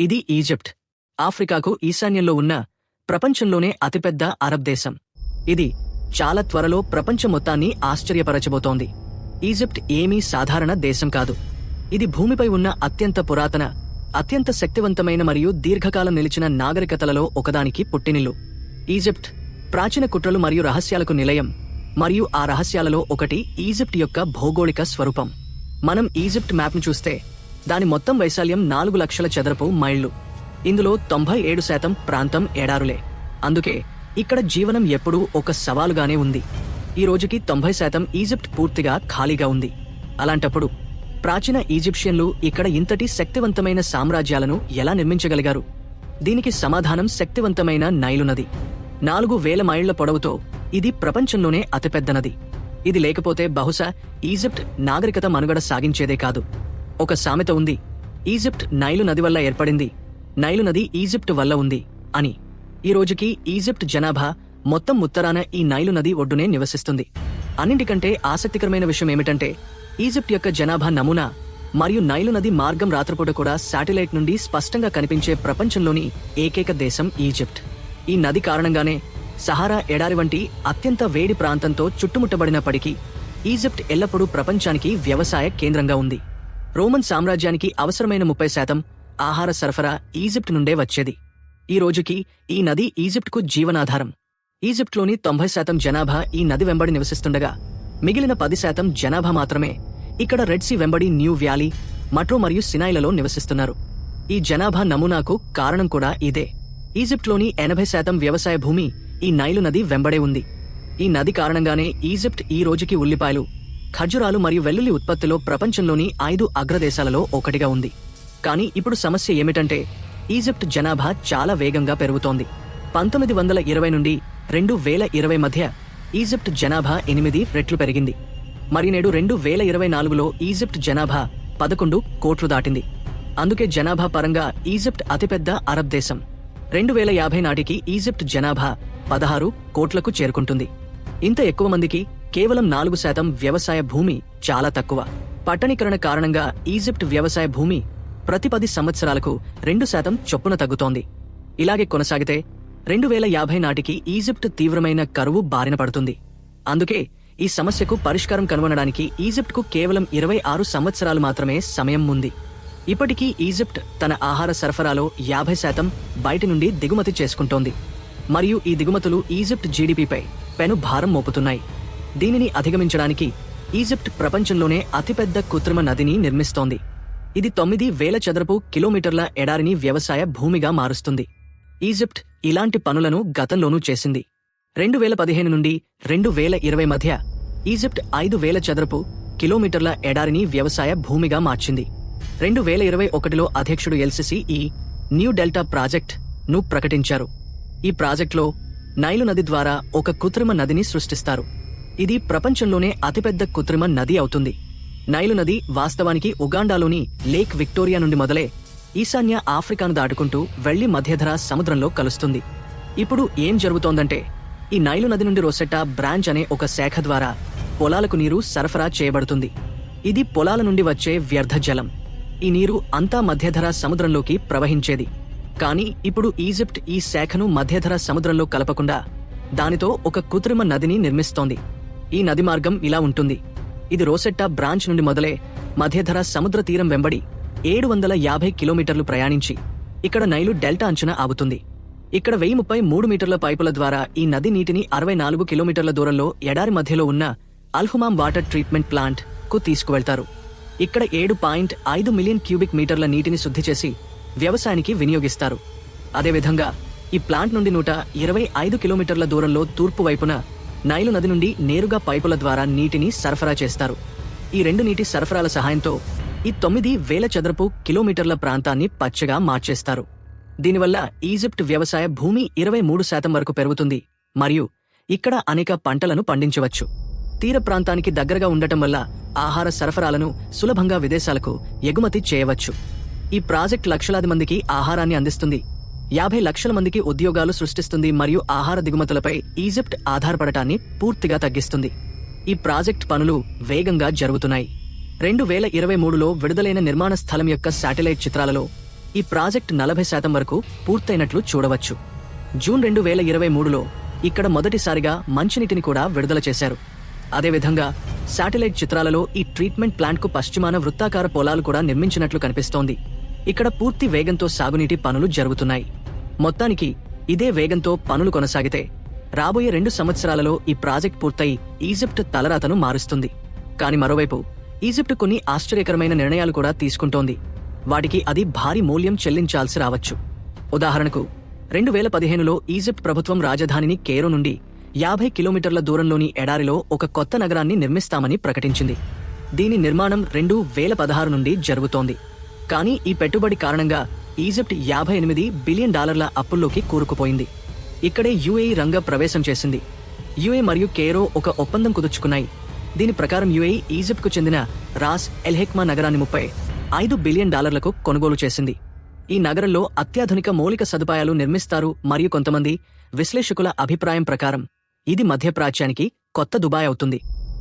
ఇది ఈజిప్ట్. ఆఫ్రికాకు ఈశాన్యంలో ఉన్న ప్రపంచంలోనే అతిపెద్ద అరబ్ దేశం. ఇది చాలా త్వరలో ప్రపంచం మొత్తాన్ని ఆశ్చర్యపరచబోతోంది. ఈజిప్ట్ ఏమీ సాధారణ దేశం కాదు. ఇది భూమిపై ఉన్న అత్యంత పురాతన అత్యంత శక్తివంతమైన మరియు దీర్ఘకాలం నిలిచిన నాగరికతలలో ఒకదానికి పుట్టినిల్లు. ఈజిప్ట్ ప్రాచీన కుట్రలు మరియు రహస్యాలకు నిలయం మరియు ఆ రహస్యాలలో ఒకటి ఈజిప్ట్ యొక్క భౌగోళిక స్వరూపం. మనం ఈజిప్ట్ మ్యాప్ను చూస్తే దాని మొత్తం వైశాల్యం నాలుగు లక్షల చదరపు మైళ్ళు. ఇందులో తొంభై ఏడు శాతం ప్రాంతం ఎడారులే. అందుకే ఇక్కడ జీవనం ఎప్పుడూ ఒక సవాలుగానే ఉంది. ఈ రోజుకి తొంభై శాతం ఈజిప్ట్ పూర్తిగా ఖాళీగా ఉంది. అలాంటప్పుడు ప్రాచీన ఈజిప్షియన్లు ఇక్కడ ఇంతటి శక్తివంతమైన సామ్రాజ్యాలను ఎలా నిర్మించగలిగారు? దీనికి సమాధానం శక్తివంతమైన నైలు నది. నాలుగు వేల మైళ్ళ పొడవుతో ఇది ప్రపంచంలోనే అతిపెద్ద నది. ఇది లేకపోతే బహుశా ఈజిప్ట్ నాగరికత మనుగడ సాగించేదే కాదు. ఒక సామెత ఉంది. ఈజిప్ట్ నైలు నది వల్ల ఏర్పడింది. నైలు నది ఈజిప్ట్ వల్ల ఉంది అని. ఈ రోజుకి ఈజిప్ట్ జనాభా మొత్తం ఉత్తరాన ఈ నైలు నది ఒడ్డునే నివసిస్తుంది. అన్నింటికంటే ఆసక్తికరమైన విషయం ఏమిటంటే ఈజిప్ట్ యొక్క జనాభా నమూనా మరియు నైలు నది మార్గం రాత్రిపూట కూడా శాటిలైట్ నుండి స్పష్టంగా కనిపించే ప్రపంచంలోని ఏకైక దేశం ఈజిప్ట్. ఈ నది కారణంగానే సహారా ఎడారి వంటి అత్యంత వేడి ప్రాంతంతో చుట్టుముట్టబడినప్పటికీ ఈజిప్ట్ ఎల్లప్పుడూ ప్రపంచానికి వ్యవసాయ కేంద్రంగా ఉంది. రోమన్ సామ్రాజ్యానికి అవసరమైన ముప్పై శాతం ఆహార సరఫరా ఈజిప్ట్ నుండే వచ్చేది. ఈ రోజుకి ఈ నది ఈజిప్ట్కు జీవనాధారం. ఈజిప్ట్లోని తొంభై శాతం జనాభా ఈ నది వెంబడి నివసిస్తుండగా మిగిలిన పది శాతం జనాభా మాత్రమే ఇక్కడ రెడ్సీ వెంబడి న్యూ వ్యాలీ మట్రో మరియు సినాయిలలో నివసిస్తున్నారు. ఈ జనాభా నమూనాకు కారణం కూడా ఇదే. ఈజిప్ట్లోని ఎనభై శాతం వ్యవసాయ భూమి ఈ నైలు నది వెంబడే ఉంది. ఈ నది కారణంగానే ఈజిప్ట్ ఈ రోజుకి ఉల్లిపాయలు ఖర్జురాలు మరియు వెల్లుల్లి ఉత్పత్తిలో ప్రపంచంలోని ఐదు అగ్రదేశాలలో ఒకటిగా ఉంది. కానీ ఇప్పుడు సమస్య ఏమిటంటే ఈజిప్ట్ జనాభా చాలా వేగంగా పెరుగుతోంది. పంతొమ్మిది వందల ఇరవై నుండి రెండు వేల ఇరవై మధ్య ఈజిప్ట్ జనాభా ఎనిమిది రెట్లు పెరిగింది. మరి నేడు రెండు వేల ఇరవై నాలుగులో ఈజిప్ట్ జనాభా పదకొండు కోట్లు దాటింది. అందుకే జనాభా పరంగా ఈజిప్ట్ అతిపెద్ద అరబ్ దేశం. రెండు వేల యాభై నాటికి ఈజిప్ట్ జనాభా పదహారు కోట్లకు చేరుకుంటుంది. ఇంత ఎక్కువ మందికి కేవలం నాలుగు శాతం వ్యవసాయ భూమి చాలా తక్కువ. పట్టణీకరణ కారణంగా ఈజిప్ట్ వ్యవసాయ భూమి ప్రతి పది సంవత్సరాలకు రెండు శాతం చొప్పున తగ్గుతోంది. ఇలాగే కొనసాగితే రెండు వేల యాభై నాటికి ఈజిప్ట్ తీవ్రమైన కరువు బారిన పడుతుంది. అందుకే ఈ సమస్యకు పరిష్కారం కనుగొనడానికి ఈజిప్ట్కు కేవలం ఇరవై ఆరు సంవత్సరాలు మాత్రమే సమయం ఉంది. ఇప్పటికీ ఈజిప్ట్ తన ఆహార సరఫరాలో యాభై శాతం బయటి నుండి దిగుమతి చేసుకుంటోంది. మరియు ఈ దిగుమతులు ఈజిప్ట్ జీడిపిపై పెను భారం మోపుతున్నాయి. దీనిని అధిగమించడానికి ఈజిప్ట్ ప్రపంచంలోనే అతిపెద్ద కృత్రిమ నదిని నిర్మిస్తోంది. ఇది తొమ్మిది వేల చదరపు కిలోమీటర్ల ఎడారిని వ్యవసాయ భూమిగా మారుస్తుంది. ఈజిప్ట్ ఇలాంటి పనులను గతంలోనూ చేసింది. రెండు వేల పదిహేను నుండి రెండు వేల ఇరవై మధ్య ఈజిప్ట్ ఐదు వేల చదరపు కిలోమీటర్ల ఎడారిని వ్యవసాయ భూమిగా మార్చింది. రెండు వేల ఇరవై ఒకటిలో అధ్యక్షుడు ఎల్సిసి ఈ న్యూ డెల్టా ప్రాజెక్ట్ను ప్రకటించారు. ఈ ప్రాజెక్టులో నైలు నది ద్వారా ఒక కృత్రిమ నదిని సృష్టిస్తారు. ఇది ప్రపంచంలోనే అతిపెద్ద కృత్రిమ నది అవుతుంది. నైలు నది వాస్తవానికి ఉగాండాలోని లేక్ విక్టోరియా నుండి మొదలే ఈశాన్య ఆఫ్రికాను దాటుకుంటూ వెళ్ళి మధ్యధరా సముద్రంలో కలుస్తుంది. ఇప్పుడు ఏం జరుగుతోందంటే ఈ నైలు నది నుండి రొసెట్టా బ్రాంచ్ అనే ఒక శాఖ ద్వారా పొలాలకు నీరు సరఫరా చేయబడుతుంది. ఇది పొలాల నుండి వచ్చే వ్యర్థ జలం. ఈ నీరు అంతా మధ్యధరా సముద్రంలోకి ప్రవహించేది. కానీ ఇప్పుడు ఈజిప్ట్ ఈ శాఖను మధ్యధరా సముద్రంలో కలపకుండా దానితో ఒక కృత్రిమ నదిని నిర్మిస్తోంది. ఈ నది మార్గం ఇలా ఉంటుంది. ఇది రోసెట్టా బ్రాంచ్ నుండి మొదలే మధ్యధర సముద్ర తీరం వెంబడి ఏడు వందల యాభై కిలోమీటర్లు ప్రయాణించి ఇక్కడ నైలు డెల్టా అంచున ఆగుతుంది. ఇక్కడ వెయ్యి ముప్పై మూడు మీటర్ల పైపుల ద్వారా ఈ నది నీటిని అరవై నాలుగు కిలోమీటర్ల దూరంలో ఎడారి మధ్యలో ఉన్న అల్హుమామ్ వాటర్ ట్రీట్మెంట్ ప్లాంట్కు తీసుకువెళ్తారు. ఇక్కడ ఏడు పాయింట్ ఐదు మిలియన్ క్యూబిక్ మీటర్ల నీటిని శుద్ధి చేసి వ్యవసాయానికి వినియోగిస్తారు. అదేవిధంగా ఈ ప్లాంట్ నుండి నూట ఇరవై ఐదు కిలోమీటర్ల దూరంలో తూర్పు వైపున నైలు నది నుండి నేరుగా పైపుల ద్వారా నీటిని సరఫరా చేస్తారు. ఈ రెండు నీటి సరఫరాల సహాయంతో ఈ తొమ్మిది వేల చదరపు కిలోమీటర్ల ప్రాంతాన్ని పచ్చగా మార్చేస్తారు. దీనివల్ల ఈజిప్ట్ వ్యవసాయ భూమి ఇరవై మూడు శాతం వరకు పెరుగుతుంది. మరియు ఇక్కడ అనేక పంటలను పండించవచ్చు. తీర ప్రాంతానికి దగ్గరగా ఉండటం వల్ల ఆహార సరఫరాలను సులభంగా విదేశాలకు ఎగుమతి చేయవచ్చు. ఈ ప్రాజెక్ట్ లక్షలాది మందికి ఆహారాన్ని అందిస్తుంది. యాభై లక్షల మందికి ఉద్యోగాలు సృష్టిస్తుంది మరియు ఆహార దిగుమతులపై ఈజిప్ట్ ఆధారపడటాన్ని పూర్తిగా తగ్గిస్తుంది. ఈ ప్రాజెక్ట్ పనులు వేగంగా జరుగుతున్నాయి. రెండు వేల ఇరవై మూడులో విడుదలైన నిర్మాణ స్థలం యొక్క శాటిలైట్ చిత్రాలలో ఈ ప్రాజెక్ట్ నలభై శాతం వరకు పూర్తయినట్లు చూడవచ్చు. జూన్ రెండు వేల ఇరవై మూడులో ఇక్కడ మొదటిసారిగా మంచినీటిని కూడా విడుదల చేశారు. అదేవిధంగా శాటిలైట్ చిత్రాలలో ఈ ట్రీట్మెంట్ ప్లాంట్కు పశ్చిమాన వృత్తాకార పొలాలు కూడా నిర్మించినట్లు కనిపిస్తోంది. ఇక్కడ పూర్తి వేగంతో సాగునీటి పనులు జరుగుతున్నాయి. మొత్తానికి ఇదే వేగంతో పనులు కొనసాగితే రాబోయే రెండు సంవత్సరాలలో ఈ ప్రాజెక్ట్ పూర్తయి ఈజిప్ట్ తలరాతను మారుస్తుంది. కాని మరోవైపు ఈజిప్ట్ కొన్ని ఆశ్చర్యకరమైన నిర్ణయాలు కూడా తీసుకుంటోంది. వాటికి అది భారీ మూల్యం చెల్లించాల్సి రావచ్చు. ఉదాహరణకు రెండు వేల పదిహేనులో ఈజిప్ట్ ప్రభుత్వం రాజధానిని కేరో నుండి యాభై కిలోమీటర్ల దూరంలోని ఎడారిలో ఒక కొత్త నగరాన్ని నిర్మిస్తామని ప్రకటించింది. దీని నిర్మాణం రెండు వేల పదహారు నుండి జరుగుతోంది. కానీ ఈ పెట్టుబడి కారణంగా ఈజిప్ట్ యాభై ఎనిమిది బిలియన్ డాలర్ల అప్పుల్లోకి కూరుకుపోయింది. ఇక్కడే యుఏఈ రంగ ప్రవేశం చేసింది. యుఏ మరియు కేరో ఒక ఒప్పందం కుదుర్చుకున్నాయి. దీని ప్రకారం యుఏఈ ఈజిప్ట్కు చెందిన రాస్ ఎల్హెక్మా నగరాన్ని ముప్పై ఐదు బిలియన్ డాలర్లకు కొనుగోలు చేసింది. ఈ నగరంలో అత్యాధునిక మౌలిక సదుపాయాలు నిర్మిస్తారు మరియు కొంతమంది విశ్లేషకుల అభిప్రాయం ప్రకారం ఇది మధ్యప్రాచ్యానికి కొత్త దుబాయ్ అవుతుంది.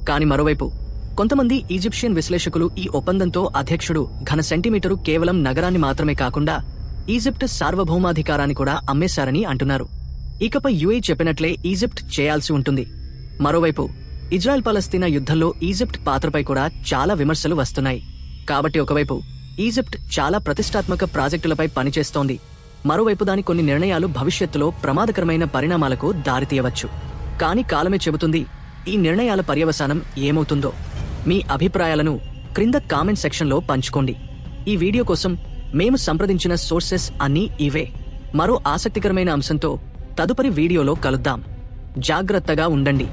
కాని మరోవైపు కొంతమంది ఈజిప్షియన్ విశ్లేషకులు ఈ ఒప్పందంతో అధ్యక్షుడు ఘన సెంటీమీటరు కేవలం నగరాన్ని మాత్రమే కాకుండా ఈజిప్ట్ సార్వభౌమాధికారాన్ని కూడా అమ్మేశారని అంటున్నారు. ఇకపై యుఏ చెప్పినట్లే ఈజిప్ట్ చేయాల్సి ఉంటుంది. మరోవైపు ఇజ్రాయెల్ పాలస్తీనా యుద్ధంలో ఈజిప్ట్ పాత్రపై కూడా చాలా విమర్శలు వస్తున్నాయి. కాబట్టి ఒకవైపు ఈజిప్ట్ చాలా ప్రతిష్టాత్మక ప్రాజెక్టులపై పనిచేస్తోంది. మరోవైపు దాని కొన్ని నిర్ణయాలు భవిష్యత్తులో ప్రమాదకరమైన పరిణామాలకు దారితీయవచ్చు. కానీ కాలమే చెబుతుంది ఈ నిర్ణయాల పర్యవసానం ఏమవుతుందో. మీ అభిప్రాయాలను క్రింద కామెంట్ సెక్షన్లో పంచుకోండి. ఈ వీడియో కోసం మేము సంప్రదించిన సోర్సెస్ అన్నీ ఇవే. మరో ఆసక్తికరమైన అంశంతో తదుపరి వీడియోలో కలుద్దాం. జాగ్రత్తగా ఉండండి.